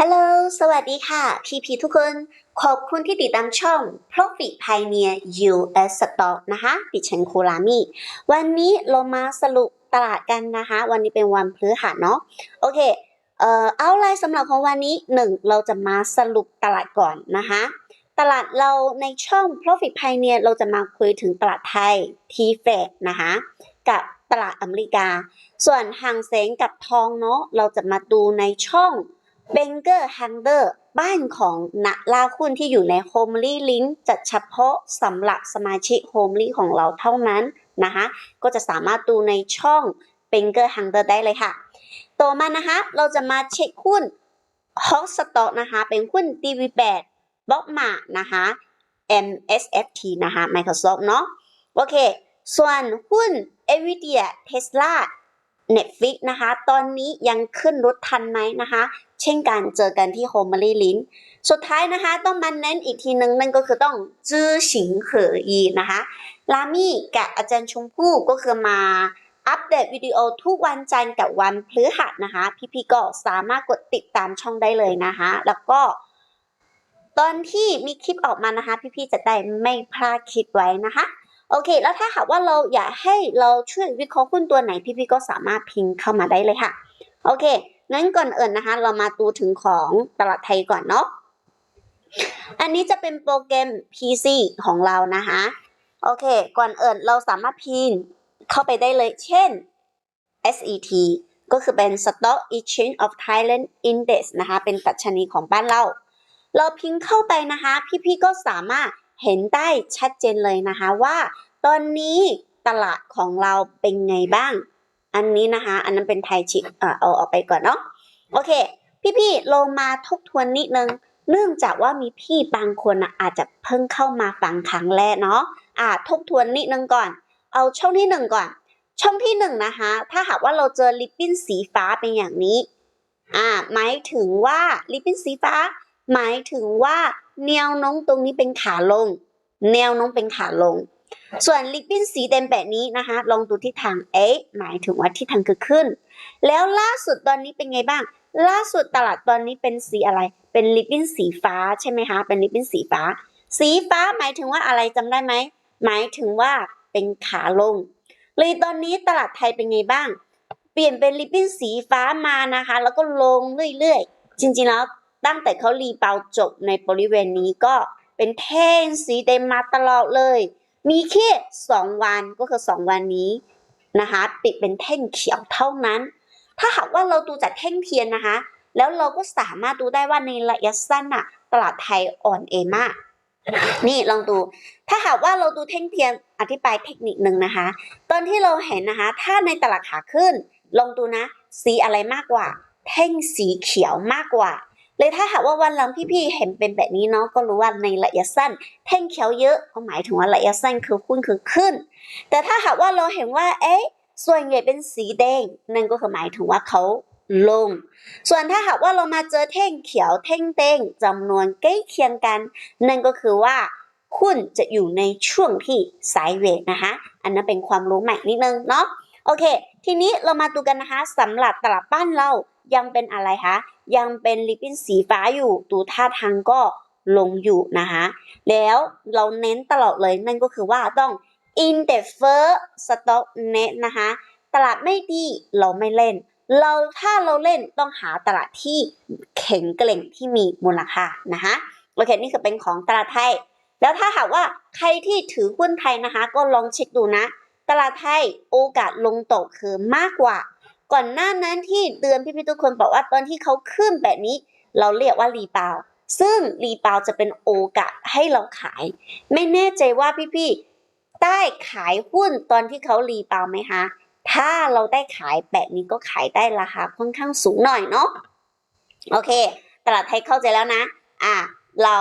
ฮัลโหล สวัสดีค่ะ พี่พีทุกคน ขอบคุณที่ติดตามช่อง Profit Pioneer US Stock นะคะ ดิฉันคูรามิวันนี้เรามาสรุปตลาดกันนะคะ วันนี้เป็นวันพฤหัสเนาะ โอเค เอ่อ เอาไลน์สำหรับของวันนี้หนึ่งเราจะมาสรุปตลาดก่อนนะคะ ตลาดเราในช่อง Profit Pioneer เราจะมาคุยถึงตลาดไทย t f e d นะคะ กับตลาดอเมริกา ส่วนห่างเสงกับทองเนาะ เราจะมาดูในช่อง b a n g e r h a n d e r บ้านของนักล่าหุ้นที่อยู่ใน Homely Link จัดเฉพาะสำหรับสมาชิก Homely ของเราเท่านั้นนะคะก็จะสามารถดูในช่อง b a n g e r h a n d e r ได้เลยค่ะ ต่อมานะคะเราจะมาเช็คหุ้น Hot Stock นะคะเป็นหุ้น DV8 b o c m a นะคะ MSFT นะคะ Microsoft เนาะโอเค ส่วนหุ้น Nvidia Tesla Netflix นะคะ ตอนนี้ยังขึ้นรถทันไหมนะคะ เช่นกันเจอกันที่ h o m e l y Link สุดท้ายนะคะ ต้องมาเน้นอีกทีนึงนั่นก็คือต้องจื้อฉิงเหออีนะคะลามี่กับอาจารย์ชมพู่ก็คือมาอัปเดตวิดีโอทุกวันจันทร์กับวันพฤหัสนะคะ พี่ๆก็สามารถกดติดตามช่องได้เลยนะคะ แล้วก็ ตอนที่มีคลิปออกมานะคะ พี่ๆจะได้ไม่พลาดคลิปไว้นะคะ โอเค แล้วถ้าหากว่าเราอยากให้เราช่วยวิเคราะห์หุ้นตัวไหนพี่ๆก็สามารถพิมพ์เข้ามาได้เลยค่ะ โอเคงั้นก่อนอื่นนะคะ เรามาดูถึงของตลาดไทยก่อนเนาะ อันนี้จะเป็นโปรแกรม PC ของเรานะคะ โอเค ก่อนอื่นเราสามารถพิมพ์เข้าไปได้เลย เช่น SET ก็คือเป็น Stock Exchange of Thailand Index นะคะ เป็นตัชนีของบ้านเรา เราพิมพ์เข้าไปนะคะ พี่ๆก็สามารถ เห็นได้ชัดเจนเลยนะคะว่าตอนนี้ตลาดของเราเป็นไงบ้าง อันนี้นะคะ อันนั้นเป็นไทยชิเอ่อเอาออกไปก่อนเนาะโอเค พี่ๆลงมาทบทวนนิดนึง เนื่องจากว่ามีพี่บางคนน่ะอาจจะเพิ่งเข้ามาฟังครั้งแรกเนาะอ่าทบทวนนิดนึงก่อน เอาช่องที่หนึ่งก่อน ช่องที่หนึ่งนะคะ ถ้าหากว่าเราเจอลิปปิ้นสีฟ้าเป็นอย่างนี้อ่าหมายถึงว่าลิปปิ้นสีฟ้า หมายถึงว่า แนวโน้มตรงนี้เป็นขาลง แนวโน้มเป็นขาลง ส่วนลิปปิ้นสีแดงแบบนี้นะคะ ลองดูทิศทาง A หมายถึงว่าทิศทางคือขึ้น แล้วล่าสุดตอนนี้เป็นไงบ้าง ล่าสุดตลาดตอนนี้เป็นสีอะไร เป็นลิปปิ้นสีฟ้าใช่ไหมคะ เป็นลิปปิ้นสีฟ้า สีฟ้าหมายถึงว่าอะไรจำได้ไหม หมายถึงว่าเป็นขาลงเลยตอนนี้ตลาดไทยเป็นไงบ้าง เปลี่ยนเป็นลิปปิ้นสีฟ้ามานะคะ แล้วก็ลงเรื่อยๆ จริงๆแล้ว ตั้งแต่เขารีบาวจบในบริเวณนี้ก็เป็นแท่งสีแดงมาตลอดเลย มีแค่สองวันก็คือสองวันนี้นะคะปิดเป็นแท่งเขียวเท่านั้น ถ้าหากว่าเราดูจากแท่งเทียนนะคะ แล้วเราก็สามารถดูได้ว่าในระยะสั้นน่ะตลาดไทยอ่อนเอมากนี่ลองดู ถ้าหากว่าเราดูแท่งเทียนอธิบายเทคนิคหนึ่งนะคะ ตอนที่เราเห็นนะคะ ถ้าในตลาดขาขึ้น ลองดูนะ สีอะไรมากกว่า แท่งสีเขียวมากกว่า เลยถ้าหากว่าวันหลังพี่ๆเห็นเป็นแบบนี้เนาะก็รู้ว่าในระยะสั้น แท่งเขียวเยอะก็หมายถึงว่าระยะสั้นคือหุ้นคือขึ้น แต่ถ้าหากว่าเราเห็นว่า เอ๊ะส่วนใหญ่เป็นสีแดงนั่นก็คือหมายถึงว่าเขาลง ส่วนถ้าหากว่าเรามาเจอแท่งเขียวแท่งแดงจำนวนใกล้เคียงกัน นั่นก็คือว่าหุ้นจะอยู่ในช่วงที่ไซด์เวทนะคะ อันนั้นเป็นความรู้ใหม่นิดนึงเนาะ โอเค ทีนี้เรามาดูกันนะคะสำหรับตลาดบ้านเรายังเป็นอะไรคะ ยังเป็นลิปปิ้นสีฟ้าอยู่ดูท่าทางก็ลงอยู่นะคะแล้วเราเน้นตลอดเลยนั่นก็คือว่าต้อง in the first stock net นะคะตลาดไม่ดีเราไม่เล่น เราถ้าเราเล่นต้องหาตลาดที่แข็งแกร่งที่มีมูลค่านะคะโอเคนี่คือเป็นของตลาดไทย แล้วถ้าหากว่าใครที่ถือหุ้นไทยนะคะ ก็ลองเช็คดูนะ ตลาดไทยโอกาสลงตกคือมากกว่า ก่อนหน้านั้นที่เตือนพี่ๆทุกคนบอกว่าตอนที่เขาขึ้นแบบนี้ เราเรียกว่ารีบาวซึ่งรีบาวจะเป็นโอกาสให้เราขาย ไม่แน่ใจว่าพี่ๆได้ขายหุ้นตอนที่เขารีบาวไหมคะถ้าเราได้ขายแบบนี้ก็ขายได้ราคาค่อนข้างสูงหน่อยเนาะโอเค ตลาดไทยเข้าใจแล้วนะ อะเรา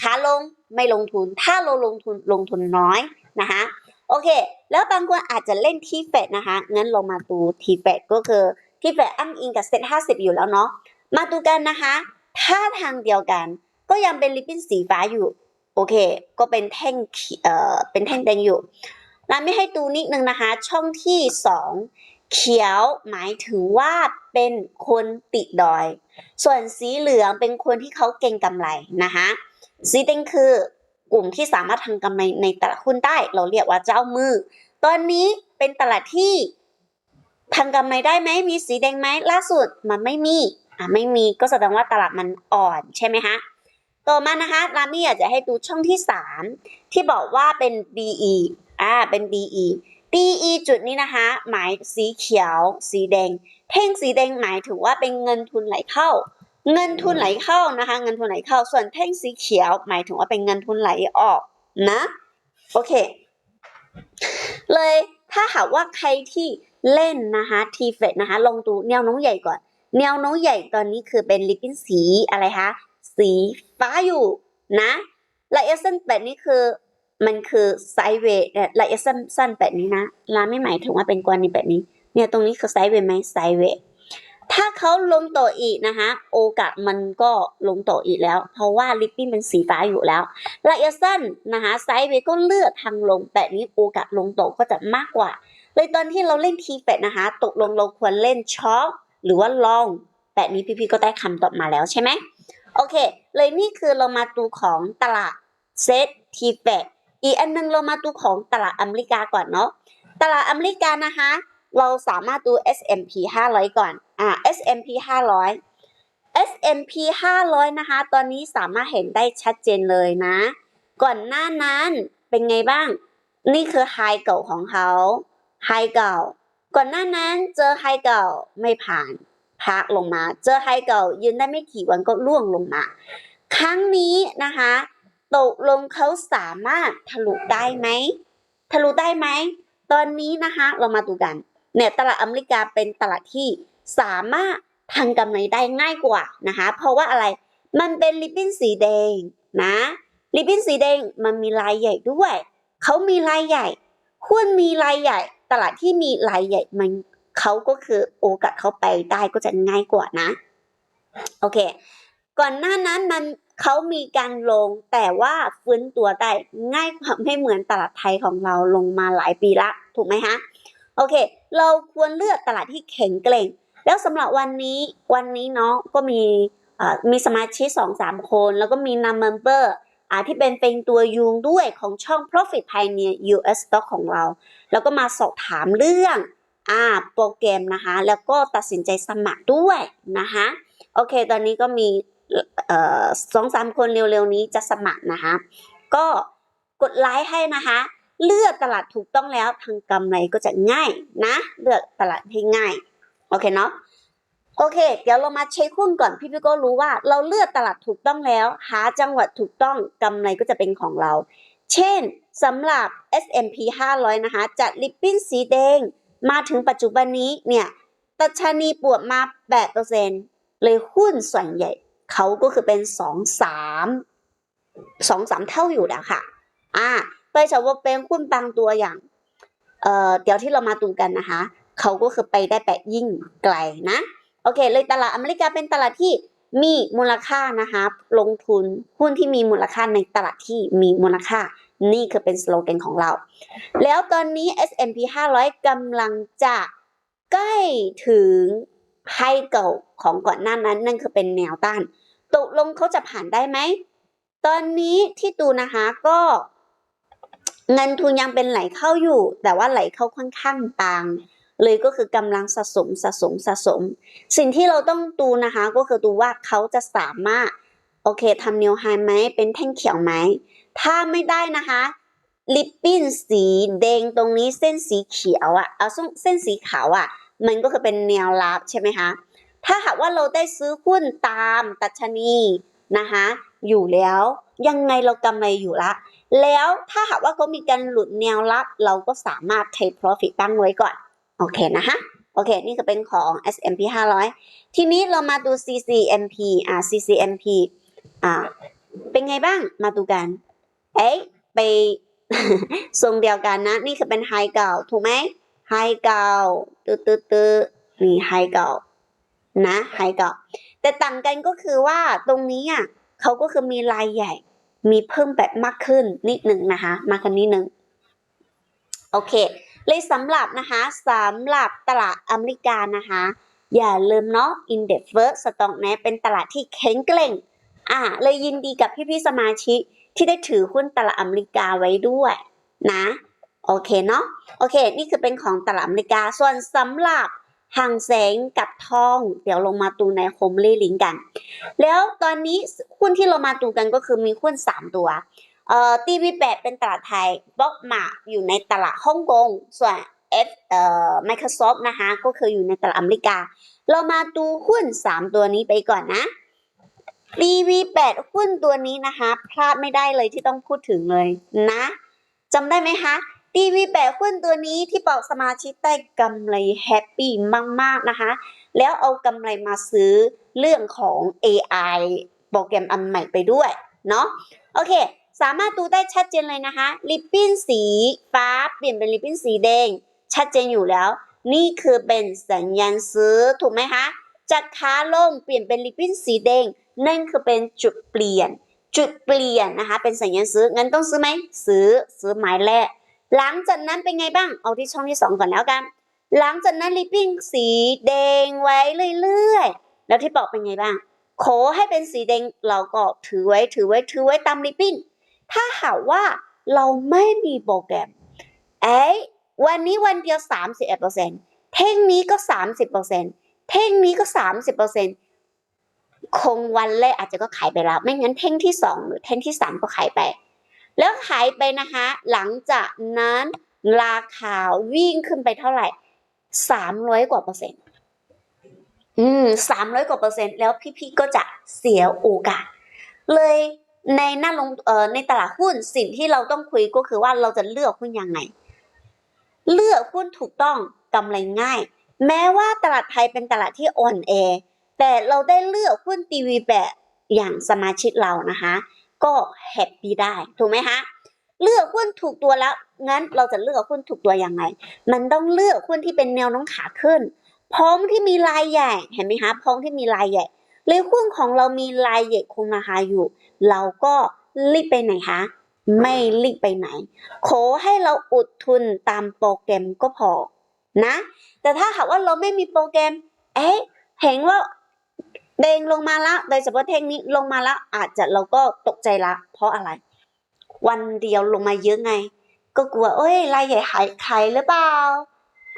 ขาลงไม่ลงทุน ถ้าเราลงทุนลงทุนน้อยนะคะ โอเค แล้วบางคนอาจจะเล่นทีเฟดนะคะ งั้นเรามาดูทีเฟดก็คือทีเฟดอ้างอิงกับเซตห้าสิบอยู่แล้วเนาะ มาดูกันนะคะท่าทางเดียวกัน ก็ยังเป็นลิปปิ้นสีฟ้าอยู่ โอเค ก็เป็นแท่งเขีเอ่อ เป็นแท่งแดงอยู่เราไม่ให้ดูนิดนึงนะคะ ช่องที่สองเขียวหมายถึงว่าเป็นคนติดดอย ส่วนสีเหลืองเป็นคนที่เขาเก่งกำไรนะคะ สีแดงคือ กลุ่มที่สามารถทำกำไรในตลาดหุ้นได้ เราเรียกว่าเจ้ามือ ตอนนี้เป็นตลาดที่ทำกำไรได้ไหมมีสีแดงไหมล่าสุดมันไม่มีอะไม่มีก็แสดงว่าตลาดมันอ่อนใช่ไหมคะต่อมานะคะรามี่อยากจะให้ดูช่องที่ 3 ที่บอกว่าเป็น DE อ่าเป็น DE DE จุดนี้นะคะ หมายสีเขียว สีแดง เท่งสีแดงหมายถึงว่าเป็นเงินทุนไหลเข้า เงินทุนไหลเข้านะคะ เงินทุนไหลเข้า ส่วนเท่งสีเขียว หมายถึงว่าเป็นเงินทุนไหลออกนะ โอเค เลยถ้าหากว่าใครที่เล่นนะคะทีเฟดนะคะ ลองดูแนวโน้มใหญ่ก่อน แนวโน้มใหญ่ตอนนี้คือเป็นลิปปิ้นสีอะไรคะสีฟ้าอยู่นะและเอเซนแปดนี่คือมันคือไซเวย์และเอเซนสั้นแบบนี้นะลาไม่หมายถึงว่าเป็นกรณีแบบนี้ เนี่ยตรงนี้คือไซเวย์ไหมไซเวย์ ถ้าเขาลงต่ออีกนะคะโอกาสมันก็ลงต่ออีกแล้ว เพราะว่าลิปปิ้นเป็นสีฟ้าอยู่แล้วและเอเซนนะคะไซด์เวย์ก็เลือกทางลงแบบนี้โอกาสลงต่อก็จะมากกว่า เลยตอนที่เราเล่นทีเฟดนะคะตกลงเราควรเล่นช็อคหรือว่าลองแบบนี้พี่ๆก็ได้คำตอบมาแล้วใช่ไหมโอเค เลยนี่คือเรามาดูของตลาดเซตทีเฟดอีกอันหนึงเรามาดูของตลาดอเมริกาก่อนเนาะตลาดอเมริกานะคะ เราสามารถดู S&P 500 ก่อน อ่า S&P 500 S&P 500 นะคะ ตอนนี้สามารถเห็นได้ชัดเจนเลยนะ ก่อนหน้านั้นเป็นไงบ้าง นี่คือไฮเก่าของเขาไฮเก่า ก่อนหน้านั้นเจอไฮเก่าไม่ผ่านพักลงมา เจอไฮเก่ายืนได้ไม่กี่วันก็ร่วงลงมา ครั้งนี้นะคะตกลงเขาสามารถทะลุได้ไหมทะลุได้ไหม ตอนนี้นะคะเรามาดูกัน เนี่ยตลาดอเมริกาเป็นตลาดที่ สามารถทำกำไรได้ง่ายกว่านะคะ เพราะว่าอะไรมันเป็นริบบิ้นสีแดงนะริบบิ้นสีแดงมันมีลายใหญ่ด้วยเขามีลายใหญ่หุ้นมีลายใหญ่ ตลาดที่มีลายใหญ่มันเขาก็คือโอกาสเขาไปได้ก็จะง่ายกว่านะโอเค ก่อนหน้านั้นมันเขามีการลงแต่ว่าฟื้นตัวได้ง่ายกว่าไม่เหมือนตลาดไทยของเราลงมาหลายปีละ ถูกไหมคะโอเค เราควรเลือกตลาดที่แข็งแกร่ง แล้วสำหรับวันนี้วันนี้เนาะก็มีมีสมาชิกสองสามคน แล้วก็มีนำเมมเบอร์อ่าที่เป็นเป็นตัวยูงด้วยของช่อง Profit Pioneer US Stock ของเรา แล้วก็มาสอบถามเรื่องอ่าโปรแกรมนะคะ แล้วก็ตัดสินใจสมัครด้วยนะคะโอเค ตอนนี้ก็มีเอ่อสองสามคนเร็วๆนี้จะสมัครนะคะ ก็กดไลค์ให้นะคะ เลือกตลาดถูกต้องแล้วทางกำไรก็จะง่ายนะ เลือกตลาดให้ง่าย โอเคเนาะโอเค เดี๋ยวเรามาเช็คหุ้นก่อนพี่พี่ก็รู้ว่า เราเลือกตลาดถูกต้องแล้ว หาจังหวัดถูกต้องกำไรก็จะเป็นของเรา เช่นสำหรับ S&P 500 นะคะจากลิปปิ้นสีแดงมาถึงปัจจุบันนี้เนี่ยตัชนีปวดมา8%เลยหุ้นส่วนใหญ่เขาก็คือเป็น 2 3 2 3 เท่าอยู่แล้วค่ะอ่าโดยเฉพาะเป็นหุ้นบางตัวอย่างเอ่อเดี๋ยวที่เรามาดูกันนะคะ เขาก็คือไปได้แบบยิ่งไกลนะ โอเค เลยตลาดอเมริกาเป็นตลาดที่มีมูลค่านะคะลงทุนหุ้นที่มีมูลค่าในตลาดที่มีมูลค่า นี่คือเป็นสโลแกนของเรา แล้วตอนนี้ S&P 500กำลังจะใกล้ถึงไฮเก่าของก่อนหน้านั้น นั่นคือเป็นแนวต้าน ตกลงเขาจะผ่านได้ไหม ตอนนี้ที่ดูนะคะก็เงินทุนยังเป็นไหลเข้าอยู่ แต่ว่าไหลเข้าค่อนข้างบาง เลยก็คือกำลังสะสมสะสมสะสม สิ่งที่เราต้องดูนะคะก็คือดูว่าเขาจะสามารถโอเคทำนิวไฮไหมเป็นแท่งเขียวไหม ถ้าไม่ได้นะคะลิปปิ้นสีแดงตรงนี้เส้นสีเขียวอะ่ะเอาเส้นสีขาวอะ่ะ มันก็คือเป็นแนวรับใช่ไหมคะถ้าหากว่าเราได้ซื้อหุ้นตามตัชนีนะคะอยู่แล้วยังไงเรากำไรอยู่ละ แล้วถ้าหากว่าเขามีการหลุดแนวรับ เราก็สามารถ take profit ตั้งไว้ก่อน โอเคนะคะโอเค นี่ก็เป็นของ S&P 500 ทีนี้เรามาดู CCMP อ่า CCMP อ่า เป็นไงบ้าง มาดูกัน เอ๊ะ ไปทรงเดียวกันนะ นี่คือเป็นไฮเก่า ถูกไหมไฮเก่าตื้อตื้อตื้อนี่ไฮเก่า นะไฮเก่า แต่ต่างกันก็คือว่าตรงนี้อะเขาก็คือมีลายใหญ่ มีเพิ่มแบบมากขึ้นนิดหนึ่งนะคะ มากขึ้นนิดหนึ่ง โอเค เลยสำหรับนะคะสำหรับตลาดอเมริกานะคะ อย่าลืมเนาะ Index First Stock นะเป็นตลาดที่แข็งแกร่งอ่าเลยยินดีกับพี่ๆสมาชิกที่ได้ถือหุ้นตลาดอเมริกาไว้ด้วยนะโอเคเนาะโอเค นี่คือเป็นของตลาดอเมริกาส่วนสำหรับห่างแสงกับทอง เดี๋ยวลงมาดูในโฮมเล่ลิงกัน แล้วตอนนี้หุ้นที่เรามาดูกันก็คือมีหุ้น 3 ตัว เอ่อทีวีแปดเป็นตลาดไทยบล็อกมาอยู่ในตลาดฮ่องกง ส่วน F เอ่อ Microsoft นะคะก็คืออยู่ในตลาดอเมริกา เรามาดูหุ้น 3 ตัวนี้ไปก่อนนะ DV8 หุ้นตัวนี้นะคะพลาดไม่ได้เลยที่ต้องพูดถึงเลยนะจำได้ไหมคะ DV8 หุ้นตัวนี้ที่บอกสมาชิกได้กำไรแฮปปี้มาก ๆ นะคะ แล้วเอากำไรมาซื้อเรื่องของ AI โปรแกรมอันใหม่ไปด้วย เนาะโอเค สามารถดูได้ชัดเจนเลยนะคะ ริบบิ้นสีฟ้าเปลี่ยนเป็นริบบิ้นสีแดง ชัดเจนอยู่แล้ว นี่คือเป็นสัญญาณซื้อถูกไหมคะจากขาลงเปลี่ยนเป็นริบบิ้นสีแดงนั่นคือเป็นจุดเปลี่ยน จุดเปลี่ยนนะคะ เป็นสัญญาณซื้องั้นต้องซื้อไหมซื้อซื้อหมายแรกหลังจากนั้นเป็นไงบ้างเอาที่ช่องที่สองก่อนแล้วกัน หลังจากนั้นริบบิ้นสีแดงไว้เรื่อยๆแล้วที่บอกเป็นไงบ้างขอให้เป็นสีแดงเราก็ถือไว้ถือไว้ถือไว้ตามริบบิ้น ถ้าหากว่าเราไม่มีโปรแกรม เอ้ยวันนี้วันเดียว 31%เท่งนี้ก็ 30%เท่งนี้ก็ 30%คงวันแรกอาจจะก็ขายไปแล้ว ไม่งั้นเท่งที่ 2 หรือเท่งที่ 3 ก็ขายไป แล้วขายไปนะคะ หลังจากนั้นราคาวิ่งขึ้นไปเท่าไหร่ 300 กว่าเปอร์เซ็นต์ อืม 300 กว่าเปอร์เซ็นต์ แล้วพี่ๆก็จะเสียโอกาส เลย ในหน้าลงเอ่อในตลาดหุ้นสิ่งที่เราต้องคุยก็คือว่าเราจะเลือกหุ้นยังไง เลือกหุ้นถูกต้องกำไรง่าย แม้ว่าตลาดไทยเป็นตลาดที่อ่อนแอแต่เราได้เลือกหุ้นทีวีแบบอย่างสมาชิกเรานะคะ ก็แฮปปี้ได้ถูกไหมคะเลือกหุ้นถูกตัวแล้วงั้นเราจะเลือกหุ้นถูกตัวยังไง มันต้องเลือกหุ้นที่เป็นแนวน้มขาขึ้น พร้อมที่มีรายใหญ่เห็นไหมคะพร้อมที่มีรายใหญ่ เลยหุ้นของเรามีรายใหญ่คงราคาอยู่ เราก็รีบไปไหนคะไม่รีบไปไหน ขอให้เราอุดทุนตามโปรแกรมก็พอนะ แต่ถ้าหากว่าเราไม่มีโปรแกรม เอ๊ะเห็นว่าเด้งลงมาละโดยเฉพาะเทคนิคลงมาละอาจจะเราก็ตกใจละ เพราะอะไร วันเดียวลงมาเยอะไง ก็กลัวเอ้ยรายใหญ่ขายขายหรือเปล่า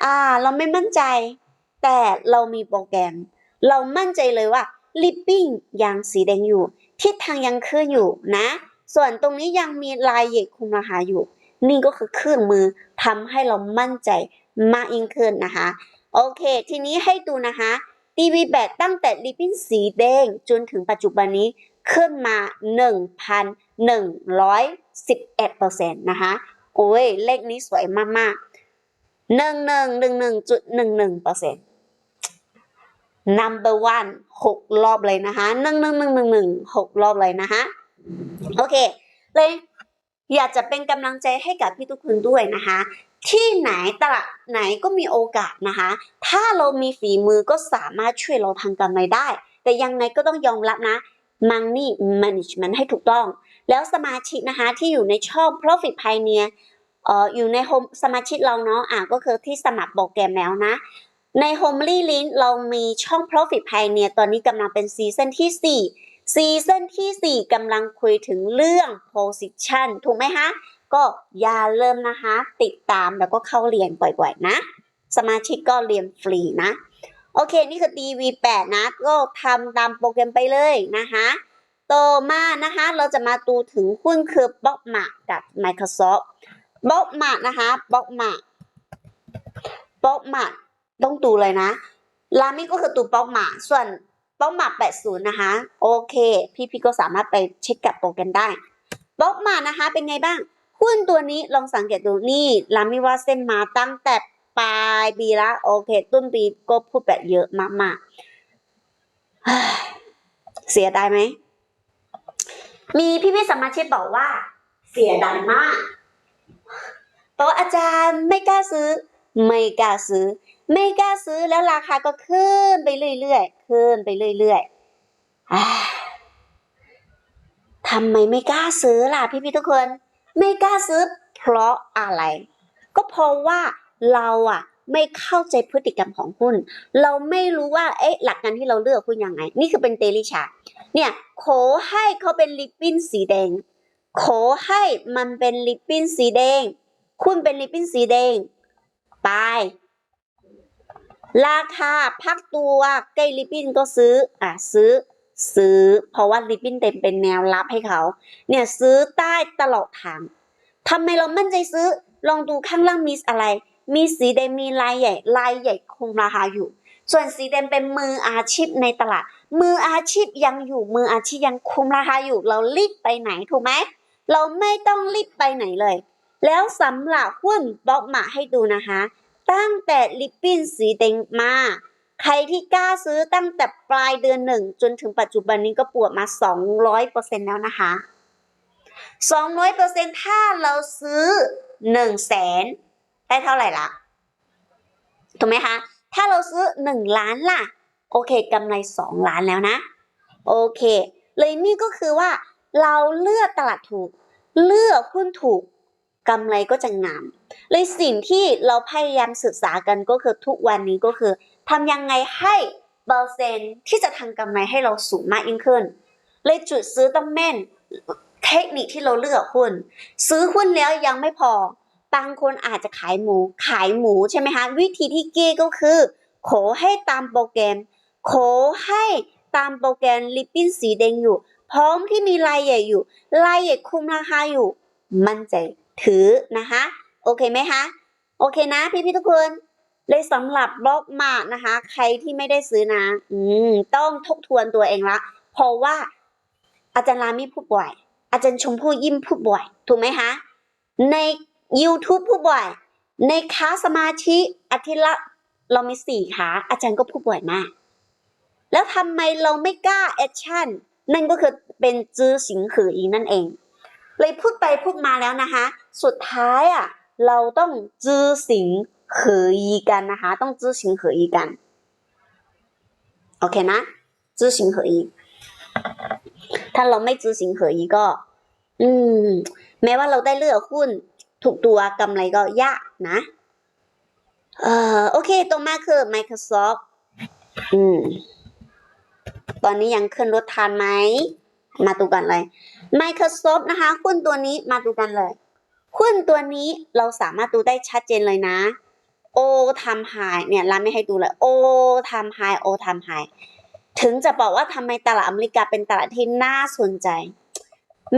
อ่า เราไม่มั่นใจ แต่เรามีโปรแกรม เรามั่นใจเลยว่า ลิปปิ้งยังสีแดงอยู่ ทิศทางยังขึ้นอยู่นะ ส่วนตรงนี้ยังมีลายเหยกคุมราคาอยู่ นี่ก็คือเครื่องมือทำให้เรามั่นใจมากยิ่งขึ้นนะคะ โอเค ทีนี้ให้ดูนะคะทีวีแบตตั้งแต่ริบบิ้นสีแดงจนถึงปัจจุบันนี้ขึ้นมา 1,111%นะคะ โอ้ย เลขนี้สวยมากๆ 1111.11% number one หกรอบเลยนะคะหนึ่งหนึ่งหนึ่งหนึ่งหนึ่งหกรอบเลยนะคะโอเค เลยอยากจะเป็นกำลังใจให้กับพี่ทุกคนด้วยนะคะ ที่ไหนตลาดไหนก็มีโอกาสนะคะ ถ้าเรามีฝีมือก็สามารถช่วยเราทางกำไรได้ แต่ยังไงก็ต้องยอมรับนะ Money Management ให้ถูกต้อง แล้วสมาชิกนะคะที่อยู่ในช่อง Profit Pioneer เอ่ออยู่ในโฮมสมาชิกเราเนาะอะก็คือที่สมัครโปรแกรมแล้วนะ ใน Homely Link เรามีช่อง Profit Pioneer ตอนนี้กำลังเป็นซีซั่นที่ 4 ซีซั่นที่ 4กำลังคุยถึงเรื่อง position ถูกไหมคะก็อย่าเริ่มนะคะ ติดตามแล้วก็เข้าเรียนบ่อยๆนะ สมาชิกก็เรียนฟรีนะ โอเค นี่คือ DV8 นะ ก็ทำตามโปรแกรมไปเลยนะคะต่อมานะคะ เราจะมาดูถึงหุ้นคือบล็อกมากับ Microsoft บล็อกมานะคะบล็อกมาบล็อกมา ต้องดูเลยนะลามิก็คือตัวบล็อกมาส่วนบล็อกมา80 นะคะ โอเค พี่ๆก็สามารถไปเช็คกับโปรแกรมได้บล็อกมานะคะ เป็นไงบ้าง หุ้นตัวนี้ลองสังเกตดูนี่ลามิว่าเส้นมาตั้งแต่ปลายปีละโอเค ต้นปีก็พูดแบบเยอะมากๆเสียดายไหม มีพี่ๆสมาชิกบอกว่า เสียดายมากเพราะอาจารย์ไม่กล้าซื้อ ไม่กล้าซื้อ ไม่กล้าซื้อแล้วราคาก็ขึ้นไปเรื่อยๆขึ้นไปเรื่อยๆอทำไมไม่กล้าซื้อล่ะพี่ๆทุกคน ไม่กล้าซื้อ เพราะอะไร ก็เพราะว่าเราอะไม่เข้าใจพฤติกรรมของหุ้น เราไม่รู้ว่า เอ๊ะ หลักการที่เราเลือกหุ้นยังไง นี่คือเป็นเดลิชา เนี่ย ขอให้เขาเป็นลิปปิ้นสีแดง ขอให้มันเป็นลิปปิ้นสีแดง คุณเป็นลิปปิ้นสีแดง ไป ราคาพักตัวใกล้ลิปปิ้นก็ซื้อ อะซื้อ ซื้อ เพราะว่าลิปปิ้นเต็มเป็นแนวรับให้เขา เนี่ยซื้อใต้ตลอดทางทำไมเรามั่นใจซื้อ ลองดูข้างล่างมีอะไร มีสีแดงมีลายใหญ่ลายใหญ่คงราคาอยู่ ส่วนสีแดงเป็นมืออาชีพในตลาด มืออาชีพยังอยู่มืออาชีพยังคุมราคาอยู่ เรารีบไปไหนถูกไหมเราไม่ต้องรีบไปไหนเลย แล้วสำหรับหุ้นบล็อกมาให้ดูนะคะ ตั้งแต่ลิปปิ้นสีแดงมา ใครที่กล้าซื้อตั้งแต่ปลายเดือนหนึ่งจนถึงปัจจุบันนี้ก็ปวดมา 200%แล้วนะคะ 200%ถ้าเราซื้อ1แสนได้เท่าไหร่ละถูกไหมคะ ถ้าเราซื้อ 1 ล้านล่ะ โอเคกำไร 2 ล้านแล้วนะ โอเค เลยนี่ก็คือว่าเราเลือกตลาดถูก เลือกหุ้นถูก กำไรก็จะงาม เลยสิ่งที่เราพยายามศึกษากันก็คือทุกวันนี้ก็คือทำยังไงให้เปอร์เซ็นที่จะทำกำไรให้เราสูงมากยิ่งขึ้น เลยจุดซื้อต้องแม่นเทคนิคที่เราเลือกหุ้น ซื้อหุ้นแล้วยังไม่พอ บางคนอาจจะขายหมู ขายหมูใช่ไหมคะ วิธีที่เก้ก็คือ ขอให้ตามโปรแกรม ขอให้ตามโปรแกรมลิปปิ้นสีแดงอยู่ พร้อมที่มีลายใหญ่อยู่ ลายใหญ่คุมราคาอยู่ มั่นใจ ถือนะคะ โอเคไหมคะ โอเคนะพี่พี่ทุกคน เลยสำหรับบล็อกมานะคะ ใครที่ไม่ได้ซื้อนะ อืม ต้องทบทวนตัวเองละ เพราะว่าอาจารย์รามีพูดบ่อย อาจารย์ชมพู่ยิ้มพูดบ่อย ถูกไหมคะ ใน YouTube พูดบ่อย ในคลาสมาธิอาทิตย์ละเรามีสี่ขาอาจารย์ก็พูดบ่อยมาก แล้วทำไมเราไม่กล้าแอคชั่น นั่นก็คือเป็นจื้อสิงหืออีนั่นเอง เลยพูดไปพูดมาแล้วนะคะ สุดท้ายอะเราต้องจื้อสิงเหออีกันนะคะ ต้องจื้อสิงเหออีกัน โอเคนะ จื้อสิงเหออีถ้าเราไม่จื้อสิงเหออีก็ อืม แม้ว่าเราได้เลือกหุ้นถูกตัวกำไรก็ยากนะ เอ่อ โอเคต่อมาคือ Microsoft อืม ตอนนี้ยังขึ้นรถทันไหม มาดูกันเลย Microsoft นะคะ หุ้นตัวนี้มาดูกันเลย หุ้นตัวนี้เราสามารถดูได้ชัดเจนเลยนะ โอทำไฮเนี่ยร้านไม่ให้ดูเลยโอทำไฮโอทำไฮถึงจะบอกว่าทำไมตลาดอเมริกาเป็นตลาดที่น่าสนใจ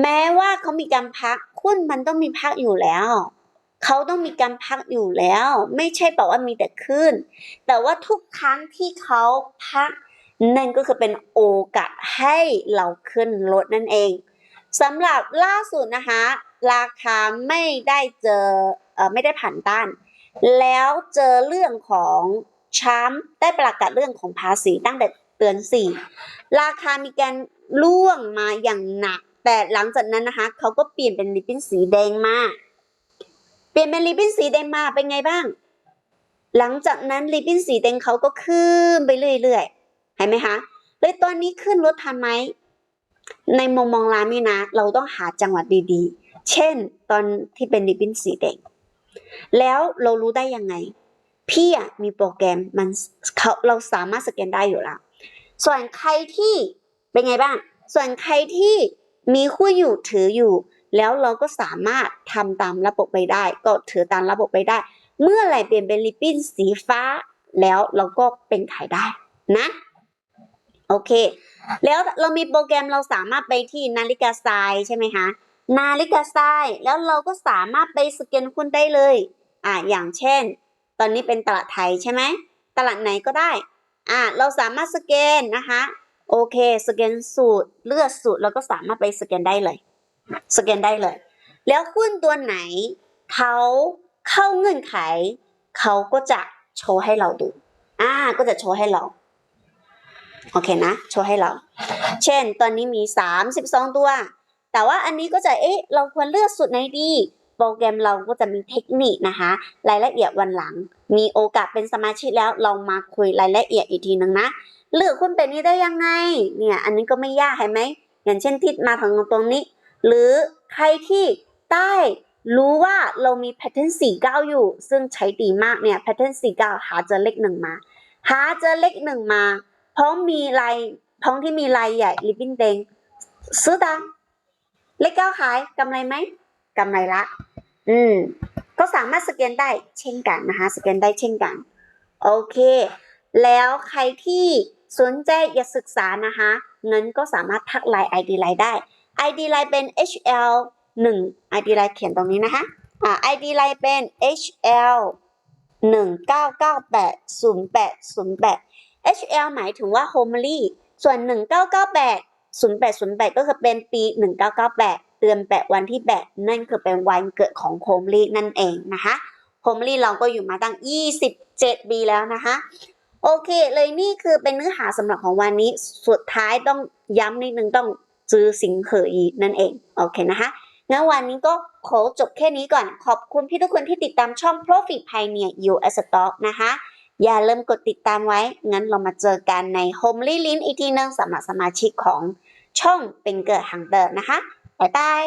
แม้ว่าเขามีการพักหุ้นมันต้องมีพักอยู่แล้วเขาต้องมีการพักอยู่แล้ว ไม่ใช่บอกว่ามีแต่ขึ้น แต่ว่าทุกครั้งที่เขาพัก นั่นก็คือเป็นโอกาสให้เราขึ้นรถนั่นเองสำหรับล่าสุดนะคะ ราคาไม่ได้เจอเอ่อไม่ได้ผ่านต้าน แล้วเจอเรื่องของชามได้ประกาศเรื่องของภาษีตั้งแต่เตือนสี่ราคามีการล่วงมาอย่างหนัก แต่หลังจากนั้นนะคะเขาก็เปลี่ยนเป็นริบบิ้นสีแดงมาเปลี่ยนเป็นริบบิ้นสีแดงมาเป็นไงบ้าง หลังจากนั้นริบบิ้นสีแดงเขาก็ขึ้นไปเรื่อยๆเห็นไหมคะเลยตอนนี้ขึ้นรถทันไหมในมุมมองร้านนี่นะ เราต้องหาจังหวัดดีๆ เช่น ตอนที่เป็นริบบิ้นสีแดง แล้วเรารู้ได้ยังไง พี่อะมีโปรแกรมมันเขาเราสามารถสแกนได้อยู่แล้ว ส่วนใครที่เป็นไงบ้าง ส่วนใครที่มีคู่อยู่ถืออยู่ แล้วเราก็สามารถทำตามระบบไปได้ ก็ถือตามระบบไปได้ เมื่อไหร่เปลี่ยนเป็นริบบิ้นสีฟ้า แล้วเราก็เป็นขายได้นะโอเค แล้วเรามีโปรแกรมเราสามารถไปที่นาฬิกาทรายใช่ไหมคะ นาฬิกาทรายแล้วเราก็สามารถไปสแกนหุ้นได้เลยอ่าอย่างเช่น ตอนนี้เป็นตลาดไทยใช่ไหมตลาดไหนก็ได้อ่าเราสามารถสแกนนะคะโอเคสแกนสูตรเลือกสูตรเราก็สามารถไปสแกนได้เลย สแกนได้เลย แล้วหุ้นตัวไหนเขาเข้าเงื่อนไขเขาก็จะโชว์ให้เราดูอ่าก็จะโชว์ให้เราโอเคนะ โชว์ให้เรา เช่น ตอนนี้มี 32 ตัว แต่ว่าอันนี้ก็จะเอ๊ะเราควรเลือกสูตรไหนดีโปรแกรมเราก็จะมีเทคนิคนะคะ รายละเอียดวันหลัง มีโอกาสเป็นสมาชิกแล้วเรามาคุยรายละเอียดอีกทีนึงนะเลือกหุ้นเป็นนี้ได้ยังไงเนี่ยอันนี้ก็ไม่ยากเห็นไหมอย่างเช่นที่มาถึงตรงนี้ หรือใครที่ใต้รู้ว่าเรามี pattern 49 อยู่ ซึ่งใช้ดีมากเนี่ย pattern 49 หาเจอเลขหนึ่งมา หาเจอเลขหนึ่งมา พร้อมมีลายพร้อมที่มีลายใหญ่ริบบิ้นแดงซื้อตาม เลขเก้าขายกำไรไหมกำไรละ อืม ก็สามารถสแกนได้เช่นกันนะคะ สแกนได้เช่นกัน โอเค แล้วใครที่สนใจอยากศึกษานะคะเงินก็สามารถทักไลน์ ID ไลน์ได้ ID ไลน์เป็น HL 1 ID ไลน์เขียนตรงนี้นะคะ อ่า ID ไลน์เป็น HL 1998 0808 HL หมายถึงว่า Homely ส่วน 1998 0808 ก็คือเป็นปี 1998 เดือนแปดวันที่แปดนั่นคือเป็นวันเกิดของ Homely นั่นเองนะคะ Homely เราก็อยู่มาตั้ง 27 ปีแล้วนะคะโอเคเลยนี่คือเป็นเนื้อหาสำหรับของวันนี้ สุดท้ายต้องย้ำนิดนึงต้องจื้อสิงเหยนั่นเอง โอเคนะคะงั้นวันนี้ก็ขอจบแค่นี้ก่อน ขอบคุณพี่ทุกคนที่ติดตามช่อง Profit Pioneer US Stock นะคะ อย่าลืมกดติดตามไว้ งั้นเรามาเจอกันใน Homely Lin อีกทีหนึงสำหรับสมาชิกของช่องเป็นเกิดหังเดินนะคะ บ๊ายบาย